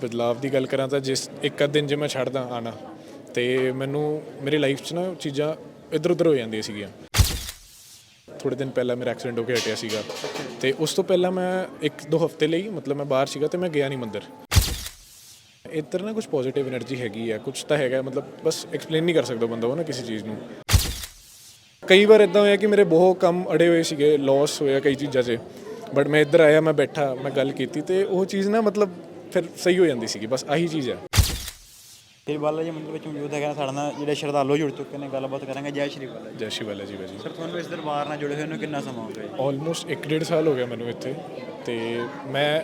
ਬਦਲਾਅ ਦੀ ਗੱਲ ਕਰਾਂ ਤਾਂ ਜਿਸ ਇੱਕ ਅੱਧ ਦਿਨ ਜੇ ਮੈਂ ਛੱਡਦਾ ਆਣਾ ਤੇ ਮੈਨੂੰ ਮੇਰੇ ਲਾਈਫ 'ਚ ਨਾ ਚੀਜ਼ਾਂ ਇਧਰ ਉਧਰ ਹੋ ਜਾਂਦੀਆਂ ਸੀਗੀਆਂ। ਥੋੜੇ ਦਿਨ ਪਹਿਲਾਂ ਮੇਰਾ ਐਕਸੀਡੈਂਟ ਹੋ ਕੇ ਹਟਿਆ ਸੀਗਾ ਤੇ ਉਸ ਤੋਂ ਪਹਿਲਾਂ ਮੈਂ ਇੱਕ ਦੋ ਹਫ਼ਤੇ ਲਈ ਮਤਲਬ ਮੈਂ ਬਾਹਰ ਸੀਗਾ ਤੇ ਮੈਂ ਗਿਆ ਨਹੀਂ ਮੰਦਰ। ਇੱਧਰ ਨਾ ਕੁਝ ਪੋਜ਼ਿਟਿਵ એનર્ਜੀ ਹੈਗੀ ਆ ਕੁਝ ਤਾਂ ਹੈਗਾ, ਮਤਲਬ ਬਸ ਐਕਸਪਲੇਨ ਨਹੀਂ ਕਰ ਸਕਦਾ ਬੰਦਾ ਉਹ ਨਾ ਕਿਸੇ ਚੀਜ਼ ਨੂੰ। ਕਈ ਵਾਰ ਇਦਾਂ ਹੋਇਆ ਕਿ ਮੇਰੇ ਬਹੁਤ ਕੰਮ ਅੜੇ ਹੋਏ ਸੀਗੇ ਲਾਸ ਹੋਇਆ ਕਈ ਚੀਜ਼ਾਂ 'ਚ ਬਟ ਮੈਂ ਇੱਧਰ ਆਇਆ, ਮੈਂ ਬੈਠਾ, ਮੈਂ ਗੱਲ ਕੀਤੀ ਤੇ ਉਹ ਚੀਜ਼ ਨਾ ਮਤਲਬ ਫਿਰ ਸਹੀ ਹੋ ਜਾਂਦੀ ਸੀਗੀ ਬਸ ਆਹੀ ਚੀਜ਼ ਹੈ ਸ਼੍ਰੀ ਬਾਲਾ ਜੀ ਮੰਦਿਰ ਵਿੱਚ ਮੌਜੂਦ ਹੈਗਾ ਸਾਡੇ ਨਾਲ ਜਿਹੜੇ ਸ਼ਰਧਾਲੂ ਜੁੜ ਚੁੱਕੇ ਨੇ ਗੱਲਬਾਤ ਕਰਾਂਗੇ। ਜੈ ਸ਼੍ਰੀ ਬਾਲਾ ਜੀ। ਜੈ ਸ਼੍ਰੀ ਬਾਲਾ ਜੀ ਭਾਜੀ ਸਰ ਤੁਹਾਨੂੰ ਇਸ ਦਰਬਾਰ ਨਾਲ ਜੁੜੇ ਹੋਏ ਨੂੰ ਕਿੰਨਾ ਸਮਾਂ ਹੋ ਗਿਆ ਆਲਮੋਸਟ 1.5 ਸਾਲ ਹੋ ਗਿਆ ਮੈਨੂੰ ਇੱਥੇ। ਤੇ ਮੈਂ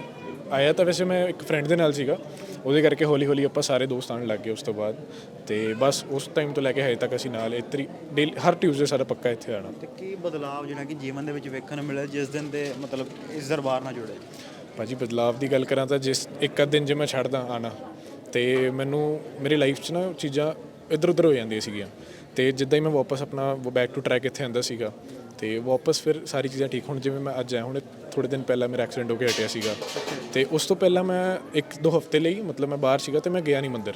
ਆਇਆ ਤਾਂ ਵੈਸੇ ਮੈਂ ਇੱਕ ਫਰੈਂਡ ਦੇ ਨਾਲ ਸੀਗਾ। ਉਹਦੇ ਕਰਕੇ ਹੌਲੀ ਹੌਲੀ ਆਪਾਂ ਸਾਰੇ ਦੋਸਤ ਆਉਣ ਲੱਗ ਗਏ ਉਸ ਤੋਂ ਬਾਅਦ। ਤੇ ਬਸ ਉਸ ਟਾਈਮ ਤੋਂ ਲੈ ਕੇ ਹਜੇ ਤੱਕ ਅਸੀਂ ਨਾਲ ਇਤਰੀ ਡੇਲੀ ਹਰ ਟਿਊਜ਼ਡੇ ਸਾਡਾ ਪੱਕਾ ਇੱਥੇ ਆਣਾ। ਤੇ ਕੀ ਬਦਲਾਅ ਜਿਹੜਾ ਕਿ ਜੀਵਨ ਦੇ ਵਿੱਚ ਵੇਖਣ ਨੂੰ ਮਿਲਿਆ ਜਿਸ ਦਿਨ ਦੇ ਮਤਲਬ ਇਸ ਦਰਬਾਰ ਨਾਲ ਜੁੜੇ? ਭਾਜੀ ਬਦਲਾਅ ਦੀ ਗੱਲ ਕਰਾਂ ਤਾਂ ਜਿਸ ਇੱਕ ਅੱਧ ਦਿਨ ਜੇ ਮੈਂ ਛੱਡਦਾ ਆਣਾ ਤੇ ਮੈਨੂੰ ਮੇਰੀ ਲਾਈਫ 'ਚ ਨਾ ਚੀਜ਼ਾਂ ਇਧਰ ਉਧਰ ਹੋ ਜਾਂਦੀਆਂ ਸੀਗੀਆਂ ਤੇ ਜਿੱਦਾਂ ਹੀ ਮੈਂ ਵਾਪਸ ਆਪਣਾ ਬੈਕ ਟੂ ਟਰੈਕ ਇੱਥੇ ਆਂਦਾ ਸੀਗਾ ਤੇ ਵਾਪਸ ਫਿਰ ਸਾਰੀ ਚੀਜ਼ਾਂ ਠੀਕ ਹੁਣ ਜਿਵੇਂ ਮੈਂ ਅੱਜ ਆਇਆ, ਹੁਣ ਥੋੜੇ ਦਿਨ ਪਹਿਲਾਂ ਮੇਰਾ ਐਕਸੀਡੈਂਟ ਹੋ ਕੇ ਹਟਿਆ ਸੀਗਾ ਤੇ ਉਸ ਤੋਂ ਪਹਿਲਾਂ ਮੈਂ ਇੱਕ ਦੋ ਹਫ਼ਤੇ ਲਈ ਮਤਲਬ ਮੈਂ ਬਾਹਰ ਸੀਗਾ ਤੇ ਮੈਂ ਗਿਆ ਨਹੀਂ ਮੰਦਰ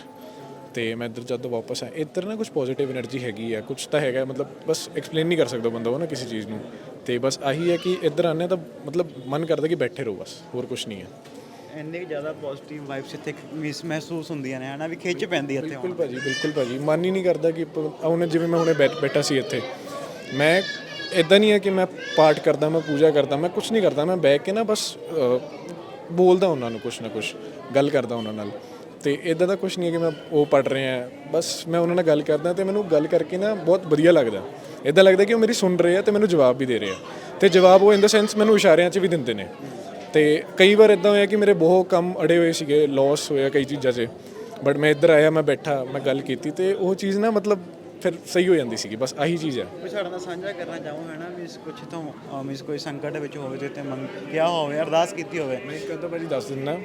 ਤੇ ਮੈਂ ਇੱਧਰ ਜਦੋਂ ਵਾਪਸ ਆਇਆ, ਇੱਧਰ ਨਾ ਕੁਝ ਪੋਜ਼ਿਟਿਵ એનર્ਜੀ ਹੈਗੀ ਆ ਕੁਝ ਤਾਂ ਹੈਗਾ, ਮਤਲਬ ਬਸ ਐਕਸਪਲੇਨ ਨਹੀਂ ਕਰ ਸਕਦਾ ਬੰਦਾ ਉਹ ਨਾ ਕਿਸੇ ਚੀਜ਼ ਨੂੰ। ਤੇ ਬਸ ਆਹੀ ਹੈ ਕਿ ਇੱਧਰ ਆਨੇ ਤਾਂ ਮਤਲਬ ਮਨ ਕਰਦਾ ਕਿ ਬੈਠੇ ਰਹੋ ਬਸ ਹੋਰ ਕੁਝ ਨਹੀਂ ਹੈ। ਇੰਨੇ ਜ਼ਿਆਦਾ ਪੋਜ਼ਿਟਿਵ ਵਾਈਬਸ ਇੱਥੇ ਮਿਸ ਮਹਿਸੂਸ ਹੁੰਦੀਆਂ ਨੇ ਹਨਾ ਵੀ ਖਿੱਚ ਪੈਂਦੀ ਇੱਥੇ ਬਿਲਕੁਲ ਭਾਜੀ ਬਿਲਕੁਲ ਭਾਜੀ ਮਨ ਹੀ ਨਹੀਂ ਕਰਦਾ ਕਿ ਹੁਣ ਜਿਵੇਂ ਮੈਂ ਹੁਣੇ ਬੈਠ- ਸੀ ਇੱਥੇ। ਮੈਂ ਇਦਾਂ ਨਹੀਂ ਹੈ ਕਿ ਮੈਂ ਪਾਠ ਕਰਦਾ ਮੈਂ ਪੂਜਾ ਕਰਦਾ ਮੈਂ ਕੁਝ ਨਹੀਂ ਕਰਦਾ ਮੈਂ ਬੈਠ ਕੇ ਨਾ ਬਸ ਬੋਲਦਾ ਉਹਨਾਂ ਨੂੰ ਕੁਝ ਨਾ ਕੁਝ ਗੱਲ ਕਰਦਾ ਉਹਨਾਂ ਨਾਲ। ਤੇ ਇਦਾਂ ਦਾ ਕੁਝ ਨਹੀਂ ਹੈ ਕਿ ਮੈਂ ਉਹ ਪੜ ਰਿਹਾ ਬਸ ਮੈਂ ਉਹਨਾਂ ਨਾਲ ਗੱਲ ਕਰਦਾ ਤੇ ਮੈਨੂੰ ਗੱਲ ਕਰਕੇ ਨਾ ਬਹੁਤ ਵਧੀਆ ਲੱਗਦਾ। ਇਦਾਂ ਲੱਗਦਾ ਕਿ ਉਹ ਮੇਰੀ ਸੁਣ ਰਹੇ ਆ ਤੇ ਮੈਨੂੰ ਜਵਾਬ ਵੀ ਦੇ ਰਹੇ ਆ। ਤੇ ਜਵਾਬ ਉਹ ਇਨ ਦਾ ਸੈਂਸ ਮੈਨੂੰ ਇਸ਼ਾਰਿਆਂ 'ਚ ਵੀ ਦਿੰਦੇ ਨੇ। ਤੇ ਕਈ ਵਾਰ ਇਦਾਂ ਹੋਇਆ ਕਿ ਮੇਰੇ ਬਹੁਤ ਕੰਮ ਅੜੇ ਹੋਏ ਸੀਗੇ ਲਾਸ ਹੋਇਆ ਕਈ ਚੀਜ਼ਾਂ 'ਚ। ਬਟ ਮੈਂ ਇੱਧਰ ਆਇਆ, ਮੈਂ ਬੈਠਾ, ਮੈਂ ਗੱਲ ਕੀਤੀ ਤੇ ਉਹ ਚੀਜ਼ ਨਾ ਮਤਲਬ ਫਿਰ ਸਹੀ ਹੋ ਜਾਂਦੀ ਸੀਗੀ ਬਸ ਆਹੀ ਚੀਜ਼ ਹੈ ਸਾਡੇ ਨਾਲ ਸਾਂਝਾ ਕਰਨਾ ਚਾਹੋ ਹੈ ਨਾ ਵੀ ਕੁਝ ਤੋਂ ਮਿਸ ਕੋਈ ਸੰਕਟ ਵਿੱਚ ਹੋਵੇ ਤੇ ਉੱਤੇ ਮੰਗ ਕਿਹਾ ਹੋਵੇ ਅਰਦਾਸ ਕੀਤੀ ਹੋਵੇ। ਮੈਂ ਇੱਕ ਅੱਧਾ ਭਾਜੀ ਦੱਸ ਦਿੰਦਾ।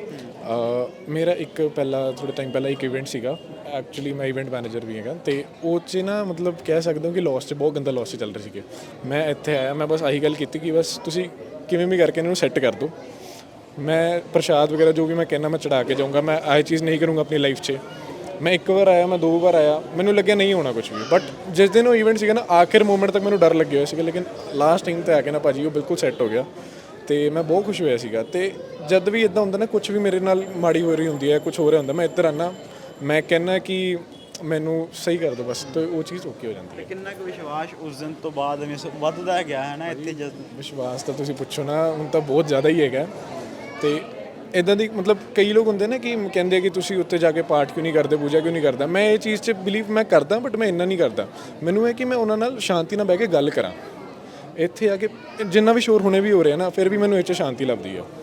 ਮੇਰਾ ਇੱਕ ਪਹਿਲਾਂ ਥੋੜੇ ਟਾਈਮ ਪਹਿਲਾਂ ਇੱਕ ਇਵੈਂਟ ਸੀਗਾ। ਐਕਚੁਅਲੀ ਮੈਂ ਇਵੈਂਟ ਮੈਨੇਜਰ ਵੀ ਹੈਗਾ ਤੇ ਉਹ 'ਚ ਨਾ ਮਤਲਬ ਕਹਿ ਸਕਦੇ ਹੋ ਕਿ ਲਾਸ 'ਚ ਬਹੁਤ ਗੰਦਾ ਲਾਸ ਚੱਲ ਰਹੇ ਸੀਗੇ। ਮੈਂ ਇੱਥੇ ਆਇਆ ਮੈਂ ਬਸ ਆਹੀ ਗੱਲ ਕੀਤੀ ਕਿ ਬਸ ਤੁਸੀਂ ਕਿਵੇਂ ਵੀ ਕਰਕੇ ਇਹਨਾਂ ਨੂੰ ਸੈੱਟ ਕਰ ਦਿਓ। ਮੈਂ ਪ੍ਰਸ਼ਾਦ ਵਗੈਰਾ ਜੋ ਵੀ ਮੈਂ ਕਹਿਣਾ ਮੈਂ ਚੜਾ ਕੇ ਜਾਊਂਗਾ ਮੈਂ ਆਹ ਚੀਜ਼ ਨਹੀਂ ਕਰੂੰਗਾ ਆਪਣੀ ਲਾਈਫ 'ਚ। ਮੈਂ ਇੱਕ ਵਾਰ ਆਇਆ ਮੈਂ ਦੋ ਵਾਰ ਆਇਆ। ਮੈਨੂੰ ਲੱਗਿਆ ਨਹੀਂ ਹੋਣਾ ਕੁਝ ਵੀ। ਬਟ ਜਿਸ ਦਿਨ ਉਹ ਇਵੈਂਟ ਸੀਗਾ ਨਾ ਆਖਿਰ ਮੂਮੈਂਟ ਤੱਕ ਮੈਨੂੰ ਡਰ ਲੱਗਿਆ ਹੋਇਆ ਸੀਗਾ। ਲੇਕਿਨ ਲਾਸਟ ਟਾਈਮ ਤੇ ਆ ਕੇ ਨਾ ਭਾਜੀ ਉਹ ਬਿਲਕੁਲ ਸੈੱਟ ਹੋ ਗਿਆ। ਤੇ ਮੈਂ ਬਹੁਤ ਖੁਸ਼ ਹੋਇਆ ਸੀਗਾ। ਤੇ ਜਦ ਵੀ ਇਦਾਂ ਹੁੰਦਾ ਨਾ ਕੁਝ ਵੀ ਮੇਰੇ ਨਾਲ ਮਾੜੀ ਹੋ ਰਹੀ ਹੁੰਦੀ ਹੈ ਕੁਝ ਹੋ ਰਿਹਾ ਹੁੰਦਾ ਮੈਂ ਇੱਧਰ ਆਣਾ ਮੈਂ ਕਹਿੰਨਾ ਕਿ ਮੈਨੂੰ ਸਹੀ ਕਰ ਦਿਓ ਬਸ ਤੇ ਉਹ ਚੀਜ਼ ਓਕੇ ਹੋ ਜਾਂਦੀ ਹੈ। ਕਿੰਨਾ ਕੁ ਵਿਸ਼ਵਾਸ ਉਸ ਦਿਨ ਤੋਂ ਬਾਅਦ ਮਿਸ ਵੱਧਦਾ ਗਿਆ ਹੈ ਨਾ ਇੱਥੇ ਜਦ? ਵਿਸ਼ਵਾਸ ਤਾਂ ਤੁਸੀਂ ਪੁੱਛੋ ਨਾ ਹੁਣ ਤਾਂ ਬਹੁਤ ਜ਼ਿਆਦਾ ਹੀ ਹੈਗਾ। ਤੇ ਇਦਾਂ ਦੀ ਮਤਲਬ ਕਈ ਲੋਕ ਹੁੰਦੇ ਨੇ ਕਿ ਕਹਿੰਦੇ ਕਿ ਤੁਸੀਂ ਉੱਤੇ ਜਾ ਕੇ ਪਾਠ ਕਿਉਂ ਨਹੀਂ ਕਰਦੇ, ਪੂਜਾ ਕਿਉਂ ਨਹੀਂ ਕਰਦਾ। ਮੈਂ ਇਹ ਚੀਜ਼ 'ਚ ਬਿਲੀਵ ਮੈਂ ਕਰਦਾ ਬਟ ਮੈਂ ਇੰਨਾ ਨਹੀਂ ਕਰਦਾ। ਮੈਨੂੰ ਹੈ ਕਿ ਮੈਂ ਉਹਨਾਂ ਨਾਲ ਸ਼ਾਂਤੀ ਨਾਲ ਬਹਿ ਕੇ ਗੱਲ ਕਰਾਂ। ਇੱਥੇ ਆ ਕੇ ਜਿੰਨਾ ਵੀ ਸ਼ੋਰ ਹੁਣੇ ਵੀ ਹੋ ਰਿਹਾ ਨਾ, ਫਿਰ ਵੀ ਮੈਨੂੰ ਇਹ 'ਚ ਸ਼ਾਂਤੀ ਲੱਭਦੀ ਆ।